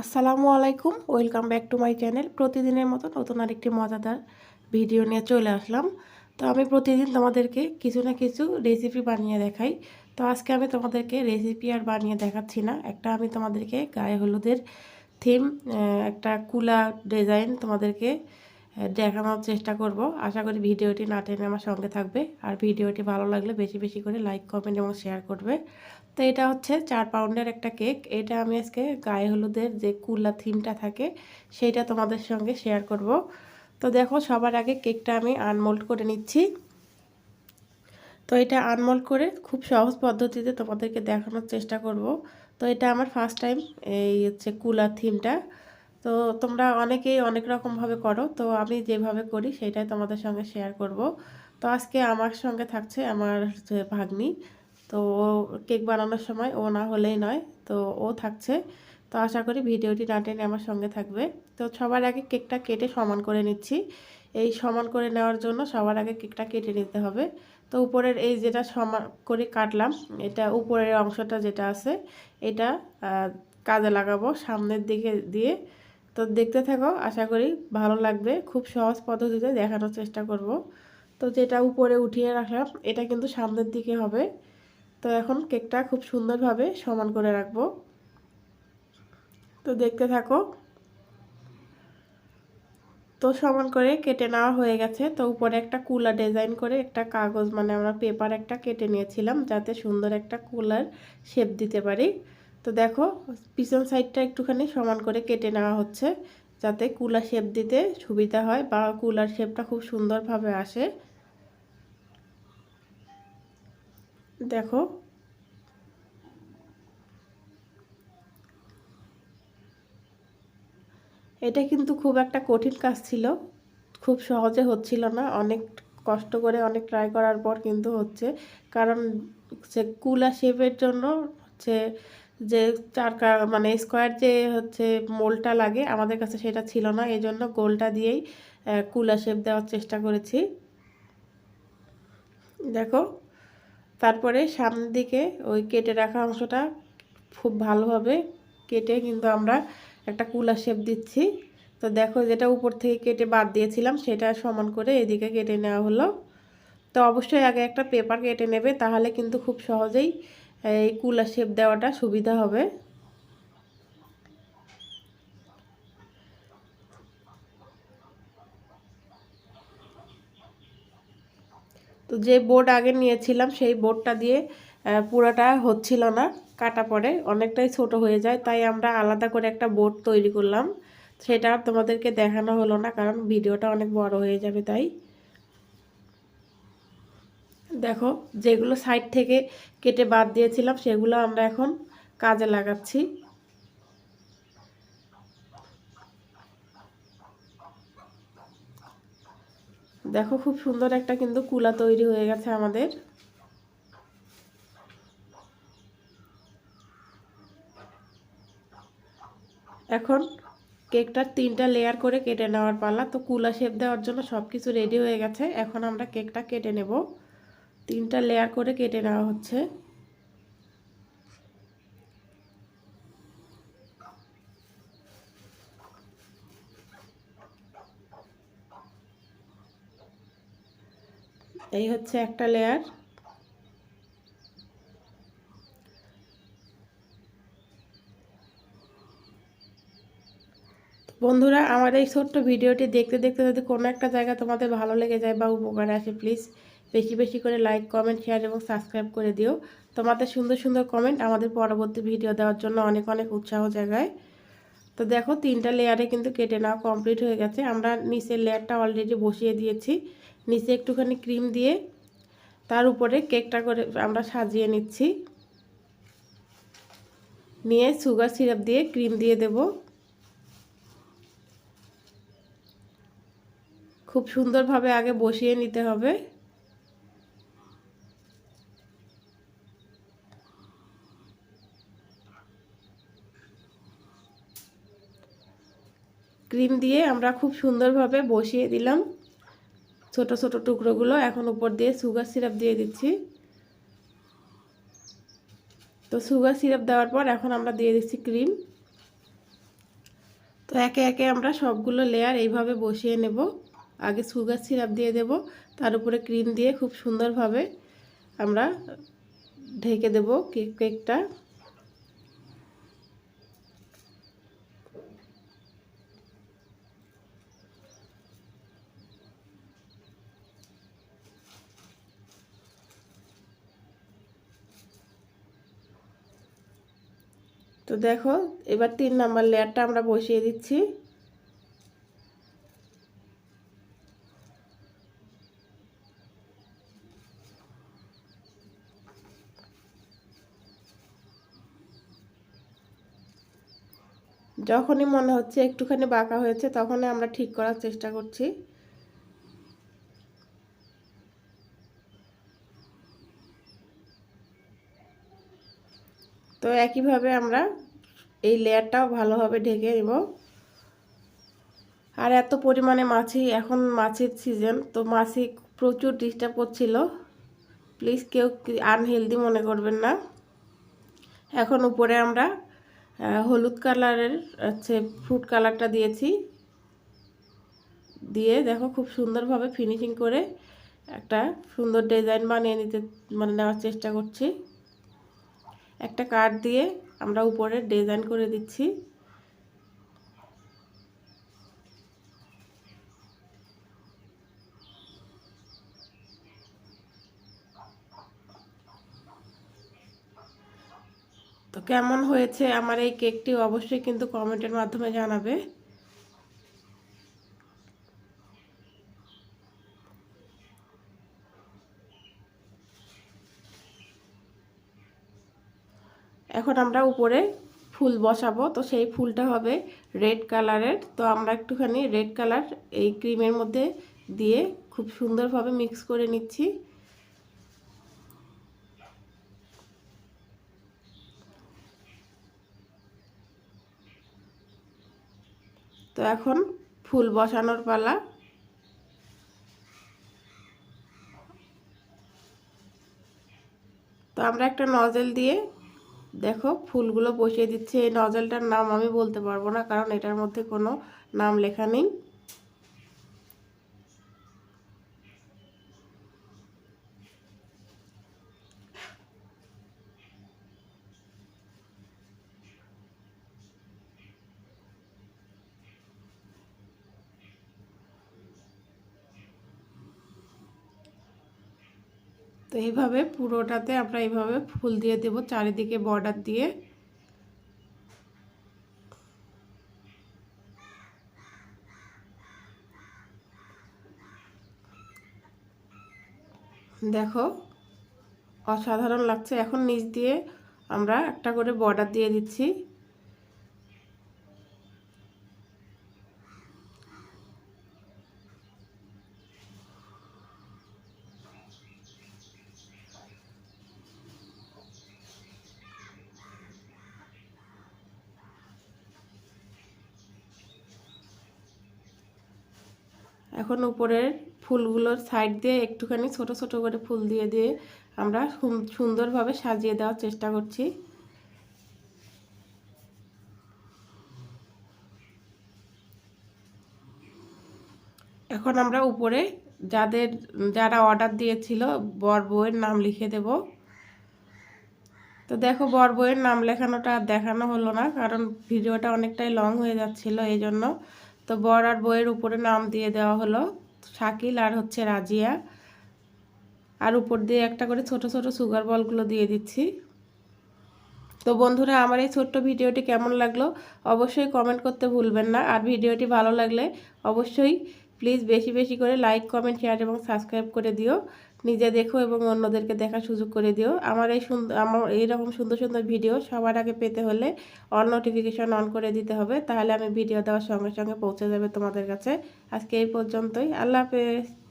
আসসালামু আলাইকুম, welcome back to my channel. প্রতিদিনের মতো নতুন আরেকটি মজাদার ভিডিও নিয়ে চলে আসলাম। তো আমি প্রতিদিন তোমাদেরকে কিছু না কিছু রেসিপি বানিয়ে দেখাই। তো আজকে আমি তোমাদেরকে রেসিপি আর বানিয়ে দেখাচ্ছি না। একটা আমি তোমাদেরকে গায়ে হলুদের থিম একটা কুলা ডিজাইন তোমাদেরকে দেখানোর চেষ্টা করব। আশা করি ভিডিওটি না টেনে আমার সঙ্গে থাকবে। আর ভিডিওটি ভালো লাগলে বেশি বেশি করে লাইক কমেন্ট এবং শেয়ার করবে। তো এটা হচ্ছে চার পাউন্ডের একটা কেক। এটা আমি আজকে গায়ে হলুদের যে কুলা থিমটা থাকে, সেইটা তোমাদের সঙ্গে শেয়ার করব। তো দেখো, সবার আগে কেকটা আমি আনমোল্ড করে নিচ্ছি। তো এটা আনমোল্ড করে খুব সহজ পদ্ধতিতে তোমাদেরকে দেখানোর চেষ্টা করব। তো এটা আমার ফার্স্ট টাইম এই হচ্ছে কুলার থিমটা। তো তোমরা অনেকেই অনেক রকমভাবে করো, তো আমি যেভাবে করি সেটাই তোমাদের সঙ্গে শেয়ার করব। তো আজকে আমার সঙ্গে থাকছে আমার ভাগ্নি। তো ও কেক বানানোর সময় ও না হলেই নয়, তো ও থাকছে। তো আশা করি ভিডিওটি না টেনে আমার সঙ্গে থাকবে। তো সবার আগে কেকটা কেটে সমান করে নিচ্ছি। এই সমান করে নেওয়ার জন্য সবার আগে কেকটা কেটে নিতে হবে। তো উপরের এই যেটা সমান করে কাটলাম, এটা উপরের অংশটা যেটা আছে, এটা কাজে লাগাবো সামনের দিকে দিয়ে। তো দেখতে থাকো, আশা করি ভালো লাগবে। খুব সহজ পদ্ধতিতে দেখানোর চেষ্টা করব। তো যেটা উপরে উঠিয়ে রাখলাম, এটা কিন্তু সামনের দিকে হবে। তো এখন কেকটা খুব সুন্দরভাবে সমান করে রাখব। তো দেখতে থাকো। তো সমান করে কেটে নেওয়া হয়ে গেছে। তো উপরে একটা কুলার ডিজাইন করে একটা কাগজ মানে আমরা পেপার একটা কেটে নিয়েছিলাম যাতে সুন্দর একটা কুলার শেপ দিতে পারি। তো দেখো, পিছন সাইডটা একটুখানি সমান করে কেটে নেওয়া হচ্ছে যাতে কুলার শেপ দিতে সুবিধা হয় বা কুলার শেপটা খুব সুন্দরভাবে আসে। দেখো। এটা কিন্তু খুব একটা কঠিন কাজ ছিল। খুব সহজে হচ্ছিল না। অনেক কষ্ট করে অনেক ট্রাই করার পর কিন্তু হচ্ছে। কারণ হচ্ছে কুলা শেপের জন্য হচ্ছে যে চারকা মানে স্কোয়ার যে হচ্ছে মোলটা লাগে, আমাদের কাছে সেটা ছিল না। এই জন্য গোলটা দিয়েই কুলা শেপ দেওয়ার চেষ্টা করেছি। দেখো। তারপরে সামনের দিকে ওই কেটে রাখা অংশটা খুব ভালোভাবে কেটে কিন্তু আমরা একটা কুলা শেপ দিচ্ছি। তো দেখো যেটা উপর থেকে কেটে বাদ দিয়েছিলাম সেটা সমান করে এদিকে কেটে নেওয়া হলো। তো অবশ্যই আগে একটা পেপার কেটে নেবে, তাহলে কিন্তু খুব সহজেই এই কুলা শেপ দেওয়াটা সুবিধা হবে। তো যে বোর্ড আগে নিয়েছিলাম, সেই বোর্ডটা দিয়ে পুরোটা হচ্ছিল না, কাটা পড়ে। অনেকটাই ছোট হয়ে যায়, তাই আমরা আলাদা করে একটা বোর্ড তৈরি করলাম। সেটা আর তোমাদেরকে দেখানো হলো না, কারণ ভিডিওটা অনেক বড় হয়ে যাবে তাই। দেখো, যেগুলো সাইড থেকে কেটে বাদ দিয়েছিলাম, সেগুলো আমরা এখন কাজে লাগাচ্ছি। দেখো খুব সুন্দর একটা কিন্তু কুলা তৈরি হয়ে গেছে আমাদের। এখন কেকটার তিনটা লেয়ার করে কেটে নেওয়ার পালা। তো কুলা শেপ দেওয়ার জন্য সব কিছু রেডি হয়ে গেছে। এখন আমরা কেকটা কেটে নেব। তিনটা লেয়ার করে কেটে নেওয়া হচ্ছে। এই হচ্ছে একটা লেয়ার বন্ধুরা, আমার এই ছোট্ট ভিডিওটি দেখতে দেখতে যদি কোনো একটা জায়গা তোমাদের ভালো লেগে যায় বা উপকারে আসে প্লিজ বেশি বেশি করে লাইক কমেন্ট শেয়ার এবং সাবস্ক্রাইব করে দিও। তোমাদের সুন্দর সুন্দর কমেন্ট আমাদের পরবর্তী ভিডিও দেওয়ার জন্য অনেক অনেক উৎসাহ জায়গায় তো দেখো, তিনটা লেয়ারে কিন্তু কেটে নেওয়া কমপ্লিট হয়ে গেছে। আমরা নিচের লেয়ারটা অলরেডি বসিয়ে দিয়েছি। নিচে একটুখানি ক্রিম দিয়ে তার উপরে কেকটা করে আমরা সাজিয়ে নিচ্ছি। নিয়ে সুগার সিরাপ দিয়ে ক্রিম দিয়ে দেব। খুব সুন্দরভাবে আগে বসিয়ে নিতে হবে। ক্রিম দিয়ে আমরা খুব সুন্দরভাবে বসিয়ে দিলাম। ছোট ছোট টুকরোগুলো এখন উপর দিয়ে সুগার সিরাপ দিয়ে দিচ্ছি। তো সুগার সিরাপ দেওয়ার পর এখন আমরা দিয়ে দিচ্ছি ক্রিম। তো একে একে আমরা সবগুলো লেয়ার এইভাবে বসিয়ে নেব। আগে সুগার সিরাপ দিয়ে দেব, তার উপরে ক্রিম দিয়ে খুব সুন্দরভাবে আমরা ঢেকে দেব কেক, কেকটা। তো দেখো, এবার তিন নাম্বার লেয়ারটা আমরা বসিয়ে দিচ্ছি। যখনই মনে হচ্ছে একটুখানি বাঁকা হয়েছে, তখনই আমরা ঠিক করার চেষ্টা করছি। তো একইভাবে আমরা এই লেয়ারটাও ভালোভাবে ঢেকে নেব। আর এত পরিমাণে মাছি, এখন মাছের সিজন তো মাছি প্রচুর ডিস্টার্ব করছিল। প্লিজ কেউ আনহেলদি মনে করবেন না। এখন উপরে আমরা হলুদ কালারের হচ্ছে ফ্রুট কালারটা দিয়েছি। দিয়ে দেখো খুব সুন্দরভাবে ফিনিশিং করে একটা সুন্দর ডিজাইন বানিয়ে নিতে মানে নেওয়ার চেষ্টা করছি। একটা কাঠ দিয়ে আমরা উপরে ডিজাইন করে দিচ্ছি। তো কেমন হয়েছে আমার এই কেকটি অবশ্যই কিন্তু কমেন্টের মাধ্যমে জানাবে। এখন আমরা উপরে ফুল বসাবো, তো সেই ফুলটা হবে রেড কালারের। তো আমরা একটুখানি রেড কালার এই ক্রিমের মধ্যে দিয়ে খুব সুন্দরভাবে মিক্স করে নিচ্ছি। তো এখন ফুল বসানোর পালা। তো আমরা একটা নজেল দিয়ে দেখো, ফুলগুলো বসিয়ে দিচ্ছে। এই নজলটার নাম আমি বলতে পারব না, কারণ এটার মধ্যে কোনো নাম লেখা নেই। তো এইভাবে পুরোটাতে আমরা এইভাবে ফুল দিয়ে দেব চারিদিকে বর্ডার দিয়ে। দেখো, অসাধারণ লাগছে। এখন নিচ দিয়ে আমরা একটা করে বর্ডার দিয়ে দিচ্ছি। এখন উপরের ফুলগুলোর সাইড দিয়ে একটুখানি ছোট ছোট করে ফুল দিয়ে দিয়ে আমরা সুন্দরভাবে সাজিয়ে দেওয়ার চেষ্টা করছি। এখন আমরা উপরে যাদের, যারা অর্ডার দিয়েছিল বর বউয়ের নাম লিখে দেব। তো দেখো বর বউয়ের নাম লেখানোটা দেখানো হলো না, কারণ ভিডিওটা অনেকটাই লং হয়ে যাচ্ছিল, এই জন্য তো বর আর বইয়ের উপরে নাম দিয়ে দেওয়া হলো, শাকিল আর হচ্ছে রাজিয়া। আর উপর দিয়ে একটা করে ছোট ছোট সুগার বলগুলো দিয়ে দিচ্ছি। তো বন্ধুরা, আমার এই ছোট্ট ভিডিওটি কেমন লাগল অবশ্যই কমেন্ট করতে ভুলবেন না। আর ভিডিওটি ভালো লাগলে অবশ্যই প্লিজ বেশি বেশি করে লাইক কমেন্ট শেয়ার এবং সাবস্ক্রাইব করে দিও। নিজে দেখো এবং অন্যদেরকে দেখার সুযোগ করে দিও। আমার এই সুন্দর আমার এইরকম সুন্দর সুন্দর ভিডিও সবার আগে পেতে হলে অল নোটিফিকেশান অন করে দিতে হবে। তাহলে আমি ভিডিও দেওয়ার সঙ্গে সঙ্গে পৌঁছে যাবে তোমাদের কাছে। আজকে এই পর্যন্তই। আল্লাহ হাফেজ।